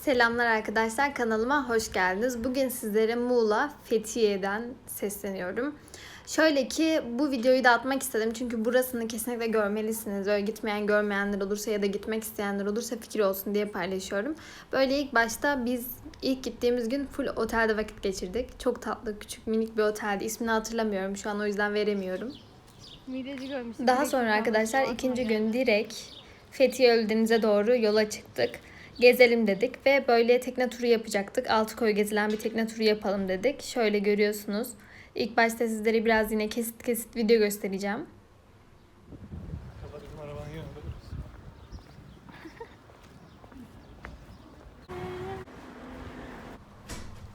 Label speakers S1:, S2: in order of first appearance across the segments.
S1: Selamlar arkadaşlar kanalıma hoş geldiniz. Bugün sizlere Muğla Fethiye'den sesleniyorum. Şöyle ki bu videoyu da atmak istedim çünkü burasını kesinlikle görmelisiniz. Öyle gitmeyen görmeyenler olursa ya da gitmek isteyenler olursa fikir olsun diye paylaşıyorum. Böyle ilk başta biz ilk gittiğimiz gün full otelde vakit geçirdik. Çok tatlı küçük minik bir oteldi. İsmini hatırlamıyorum şu an o yüzden veremiyorum.
S2: Mideci görmüştüm.
S1: Daha sonra
S2: buradan
S1: arkadaşlar ikinci gün direkt Fethiye Ölüdeniz'e doğru yola çıktık. Gezelim dedik ve böyle tekne turu yapacaktık. Altıkoy gezilen bir tekne turu yapalım dedik. Şöyle görüyorsunuz. İlk başta sizlere biraz yine kesit kesit video göstereceğim.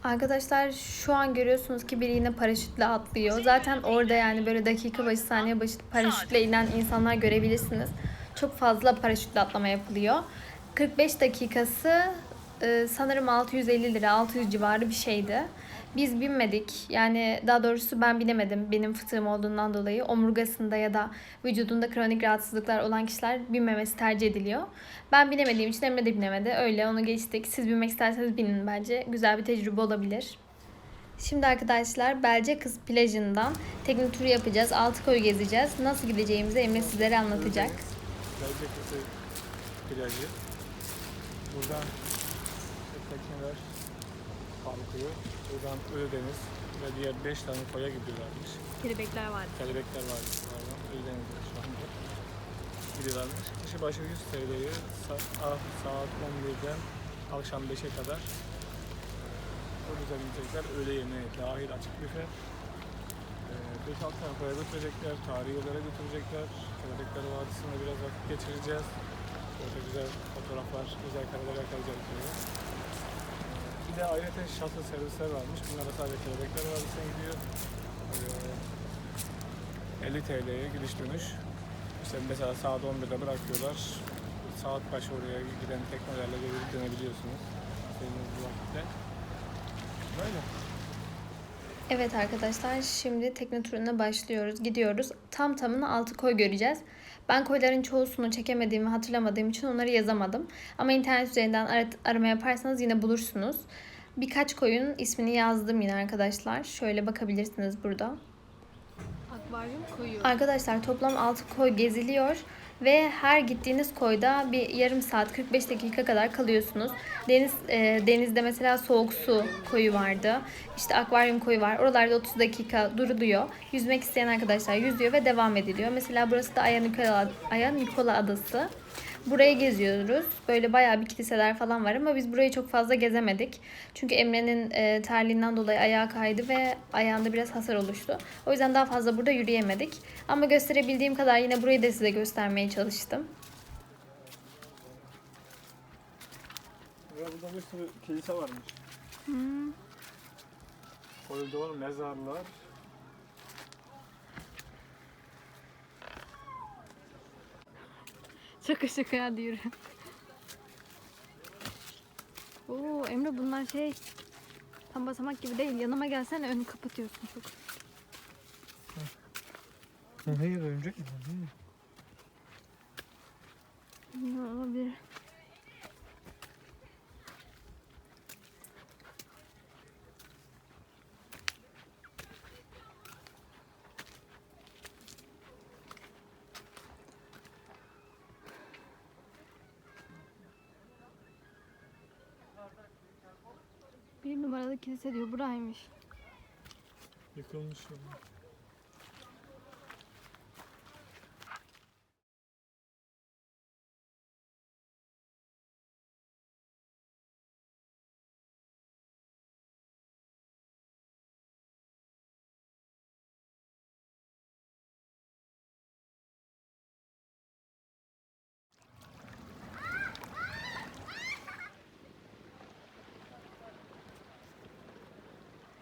S1: Arkadaşlar şu an görüyorsunuz ki biri yine paraşütle atlıyor. Zaten orada yani böyle dakika başı saniye başı paraşütle inen insanlar görebilirsiniz. Çok fazla paraşütle atlama yapılıyor. 45 dakikası e, sanırım 650 lira 600 civarı bir şeydi. Biz binmedik. Yani daha doğrusu ben binemedim. Benim fıtığım olduğundan dolayı omurgasında ya da vücudunda kronik rahatsızlıklar olan kişiler binmemesi tercih ediliyor. Ben binemediğim için Emre de binemedi. Öyle onu geçtik. Siz binmek isterseniz binin bence. Güzel bir tecrübe olabilir. Şimdi arkadaşlar Belce Kız plajından tekne turu yapacağız. Altıkoy gezeceğiz. Nasıl gideceğimizi Emre sizlere anlatacak.
S3: Gelecek kızı plajı. Buradan tekneler kalkıyor. Buradan Ölüdeniz ve diğer 5 tane koya gidiyorlarmış.
S2: Kelebekler vardı.
S3: Kelebekler var buradan. Ölüdeniz'de şu anda. Gidiyorlarmış. Kişi başı 100 TL'yi sa- saat 11'den akşam 5'e kadar o güzel yiyecekler. Öğle yemeği dahil açık büfe. Ee, 5-6 tane koya götürecekler, tarihi yerlere götürecekler. Kelebekler Vadisi'nde biraz vakit geçireceğiz. Orada güzel fotoğraflar, güzel kareler yakalayacağız. Ee, Bir de ayrıca shuttle servisler varmış. Bunlar da sadece Kelebekler Vadisi'ne gidiyor. Ee, 50 TL'ye gidiş dönüş. İşte mesela saat 11'de bırakıyorlar. Saat başı oraya giden teknelerle gelip dönebiliyorsunuz. İstediğiniz bir vakitte. Böyle.
S1: Evet arkadaşlar şimdi tekne turuna başlıyoruz. Gidiyoruz. Tam tamına 6 koy göreceğiz. Ben koyların çoğusunu çekemediğimi hatırlamadığım için onları yazamadım. Ama internet üzerinden ara- arama yaparsanız yine bulursunuz. Birkaç koyun ismini yazdım yine arkadaşlar. Şöyle bakabilirsiniz burada.
S2: Akvaryum koyu.
S1: Arkadaşlar toplam 6 koy geziliyor ve her gittiğiniz koyda bir yarım saat 45 dakika kadar kalıyorsunuz. Deniz e, denizde mesela soğuk su koyu vardı. İşte akvaryum koyu var. Oralarda 30 dakika duruluyor. Yüzmek isteyen arkadaşlar yüzüyor ve devam ediliyor. Mesela burası da Aya Nikola, Aya Nikola Adası. Burayı geziyoruz. Böyle bayağı bir kiliseler falan var ama biz burayı çok fazla gezemedik. Çünkü Emre'nin e, terliğinden dolayı ayağı kaydı ve ayağında biraz hasar oluştu. O yüzden daha fazla burada yürüyemedik. Ama gösterebildiğim kadar yine burayı da size göstermeye çalıştım.
S3: Burada bir sürü kilise varmış.
S2: Hmm.
S3: Koridor, mezarlar.
S2: Şaka şaka hadi yürü. Oo Emre bunlar şey tam basamak gibi değil. Yanıma gelsene önü kapatıyorsun çok.
S3: Hayır örümcek mi?
S2: Ne olabilir? Numaralı kilise diyor. Buraymış.
S3: Yıkılmış. ya.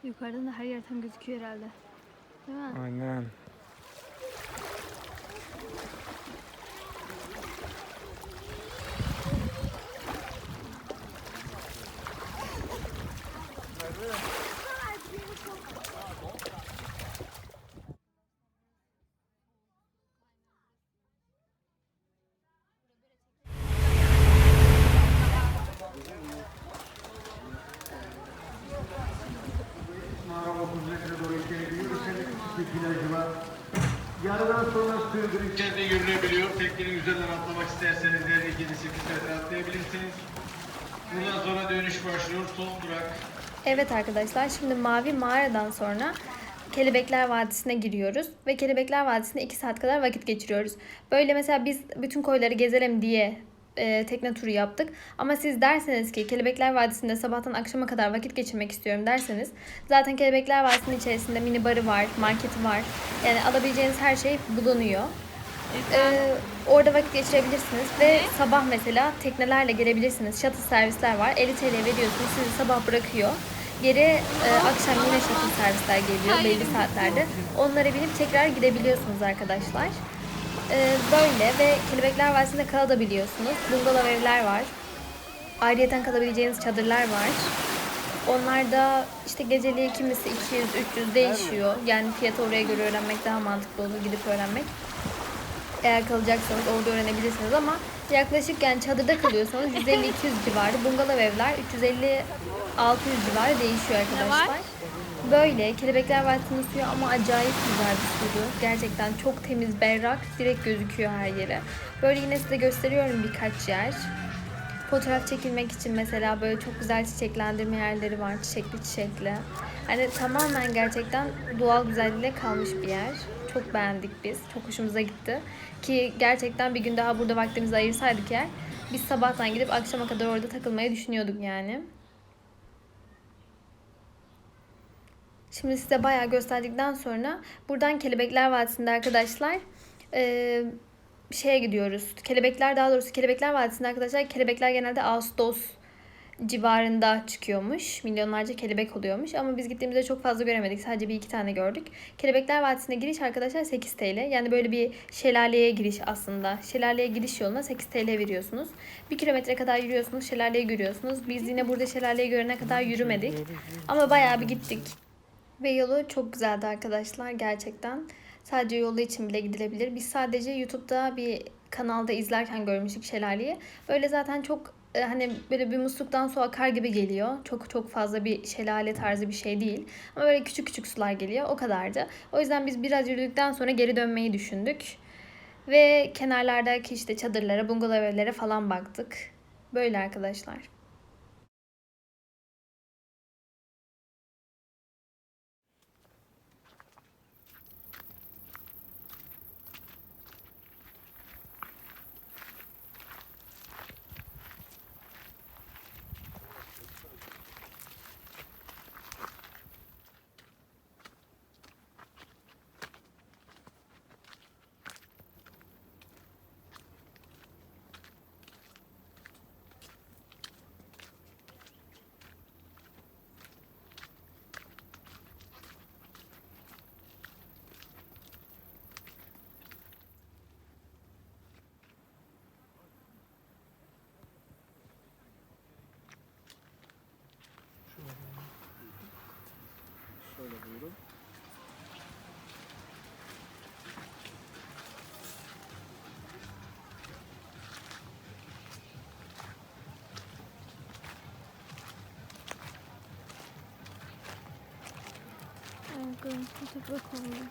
S2: Yukarıdan da her yer tam gözüküyor herhalde. Değil mi?
S3: Aynen.
S4: Yarıdan sonra sürgün içeride yürünebiliyor. Teknenin üzerinden atlamak isterseniz her 7-8 metre atlayabilirsiniz. Buradan sonra dönüş başlıyor. Son durak
S1: Evet arkadaşlar şimdi Mavi Mağara'dan sonra Kelebekler Vadisi'ne giriyoruz ve Kelebekler Vadisi'nde 2 saat kadar vakit geçiriyoruz. Böyle mesela biz bütün koyları gezelim diye e, tekne turu yaptık. Ama siz derseniz ki Kelebekler Vadisi'nde sabahtan akşama kadar vakit geçirmek istiyorum derseniz zaten Kelebekler Vadisi'nin içerisinde mini barı var, marketi var. Yani alabileceğiniz her şey bulunuyor. Ee, orada vakit geçirebilirsiniz ve sabah mesela teknelerle gelebilirsiniz. Shuttle servisler var. 50 TL veriyorsunuz. Sizi sabah bırakıyor. Geri e, akşam yine shuttle servisler geliyor belli saatlerde. Onlara binip tekrar gidebiliyorsunuz arkadaşlar. Ee, böyle ve Kelebekler Vadisi'nde kalabiliyorsunuz. Bungalov evler var. Ayrıyeten kalabileceğiniz çadırlar var. Onlar da işte geceliği kimisi 200-300 değişiyor. Yani fiyatı oraya göre öğrenmek daha mantıklı olur gidip öğrenmek. Eğer kalacaksanız orada öğrenebilirsiniz ama yaklaşık yani çadırda kalıyorsanız 150-200 civarı, bungalov evler 350-600 civarı değişiyor arkadaşlar. Böyle Kelebekler Vadisi'nin suyu ama acayip güzel bir suydu. Gerçekten çok temiz, berrak, direkt gözüküyor her yere. Böyle yine size gösteriyorum birkaç yer. Fotoğraf çekilmek için mesela böyle çok güzel çiçeklendirme yerleri var. Çiçekli çiçekli. Hani tamamen gerçekten doğal güzelliğiyle kalmış bir yer. Çok beğendik biz. Çok hoşumuza gitti. Ki gerçekten bir gün daha burada vaktimizi ayırsaydık eğer biz sabahtan gidip akşama kadar orada takılmayı düşünüyorduk yani. Şimdi size bayağı gösterdikten sonra buradan Kelebekler Vadisi'nde arkadaşlar eee, şeye gidiyoruz. Kelebekler daha doğrusu Kelebekler Vadisi'nde arkadaşlar kelebekler genelde Ağustos civarında çıkıyormuş. Milyonlarca kelebek oluyormuş. Ama biz gittiğimizde çok fazla göremedik. Sadece bir iki tane gördük. Kelebekler Vadisi'ne giriş arkadaşlar 8 TL. Yani böyle bir şelaleye giriş aslında. Şelaleye giriş yoluna 8 TL veriyorsunuz. Bir kilometre kadar yürüyorsunuz. Şelaleyi görüyorsunuz. Biz yine burada şelaleyi görene kadar yürümedik. Ama bayağı bir gittik. Ve yolu çok güzeldi arkadaşlar gerçekten. Sadece yolu için bile gidilebilir. Biz sadece YouTube'da bir kanalda izlerken görmüştük şelaleyi. Böyle zaten çok e, hani böyle bir musluktan su akar gibi geliyor. Çok çok fazla bir şelale tarzı bir şey değil. Ama böyle küçük küçük sular geliyor. O kadardı. O yüzden biz biraz yürüdükten sonra geri dönmeyi düşündük. Ve kenarlardaki işte çadırlara, bungalov evlere falan baktık. Böyle arkadaşlar.
S3: Şöyle buyurun.
S2: Çok bakalım.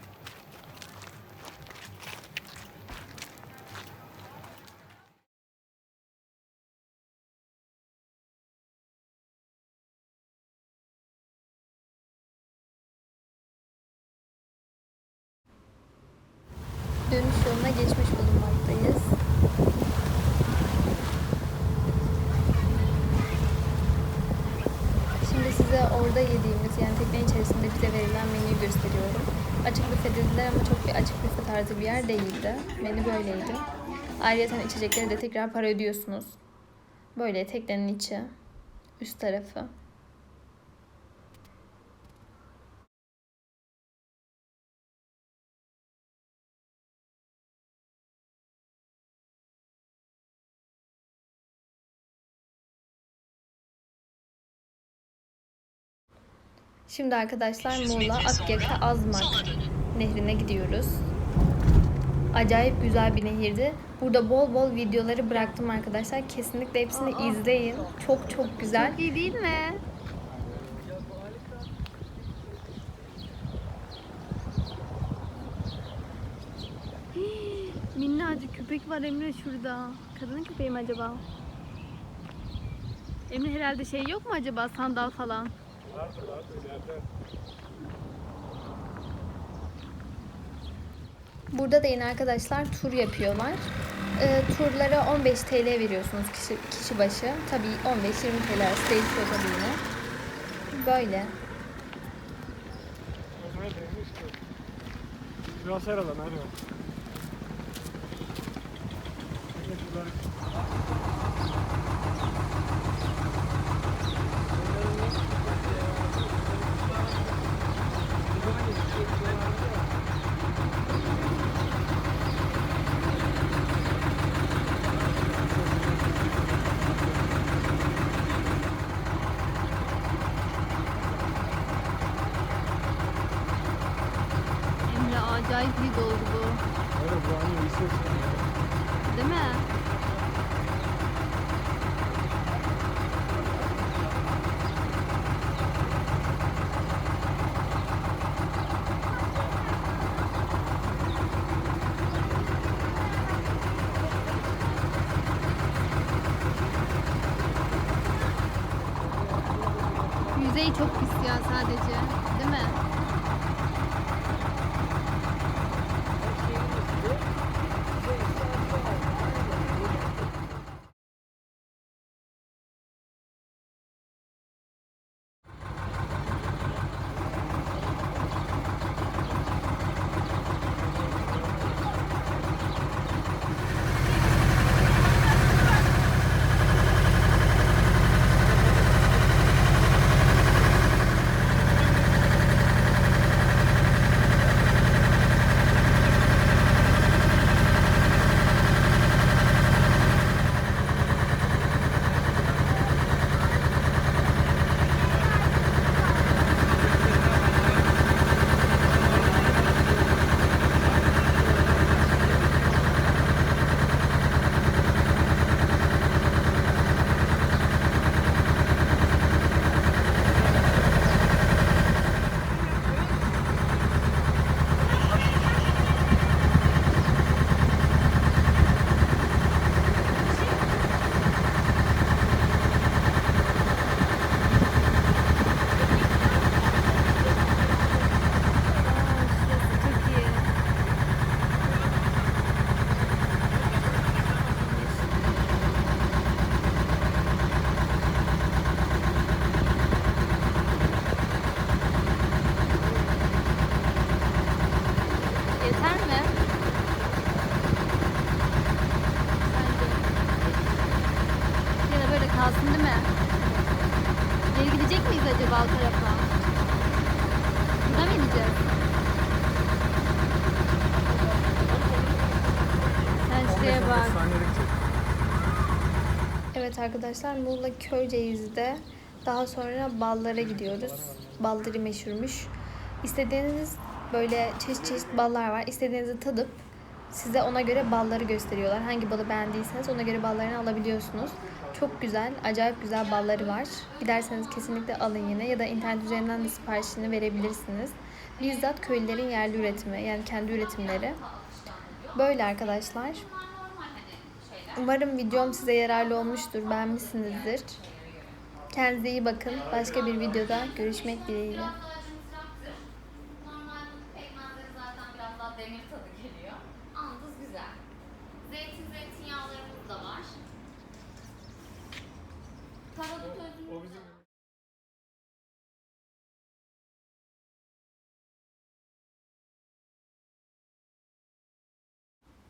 S1: Dönüş yoluna geçmiş bulunmaktayız. Şimdi size orada yediğimiz yani teknenin içerisinde bize verilen menüyü gösteriyorum. Açık büfe dediler ama çok bir açık büfe tarzı bir yer değildi. Menü böyleydi. Ayrıca içeceklere de tekrar para ödüyorsunuz. Böyle teknenin içi, üst tarafı. Şimdi arkadaşlar Muğla Akgeka Azmak nehrine gidiyoruz. Acayip güzel bir nehirdi. Burada bol bol videoları bıraktım arkadaşlar. Kesinlikle hepsini Aa, izleyin. Çok çok güzel.
S2: Çok iyi değil mi? Minnacık köpek var Emre şurada. Kadının köpeği mi acaba? Emre herhalde şey yok mu acaba sandal falan?
S1: Burada da yine arkadaşlar tur yapıyorlar. Ee, turlara 15 TL veriyorsunuz kişi, kişi başı. Tabii 15-20 TL arası değişiyor tabii yine. Böyle.
S3: Ki? Şurası herhalde Evet
S1: arkadaşlar Muğla Köyceğiz'de daha sonra ballara gidiyoruz. Balları meşhurmuş. İstediğiniz böyle çeşit çeşit ballar var. İstediğinizi tadıp size ona göre balları gösteriyorlar. Hangi balı beğendiyseniz ona göre ballarını alabiliyorsunuz. Çok güzel, acayip güzel balları var. Giderseniz kesinlikle alın yine ya da internet üzerinden de siparişini verebilirsiniz. Bizzat köylülerin yerli üretimi yani kendi üretimleri. Böyle arkadaşlar. Umarım videom size yararlı olmuştur, beğenmişsinizdir. Kendinize iyi bakın. Başka bir videoda görüşmek dileğiyle.
S5: Normal pekmezleri zaten biraz daha demir tadı geliyor. Andız güzel. Zeytin zeytinyağlarımız da var. Karadut özümüz
S3: O bizim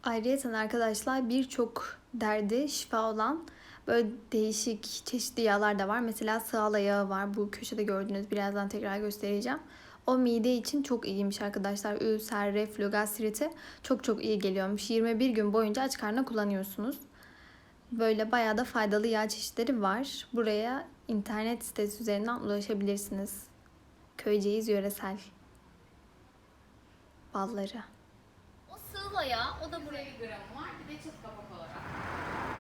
S1: Ayrıca arkadaşlar birçok derdi şifa olan böyle değişik çeşitli yağlar da var. Mesela sığala yağı var. Bu köşede gördüğünüz birazdan tekrar göstereceğim. O mide için çok iyiymiş arkadaşlar. Ülser, reflü, gastriti çok çok iyi geliyormuş. 21 gün boyunca aç karnına kullanıyorsunuz. Böyle bayağı da faydalı yağ çeşitleri var. Buraya internet sitesi üzerinden ulaşabilirsiniz. Köyceğiz yöresel balları.
S5: Sığla ya, o da buraya bir gramı var. Bir de çıt kapak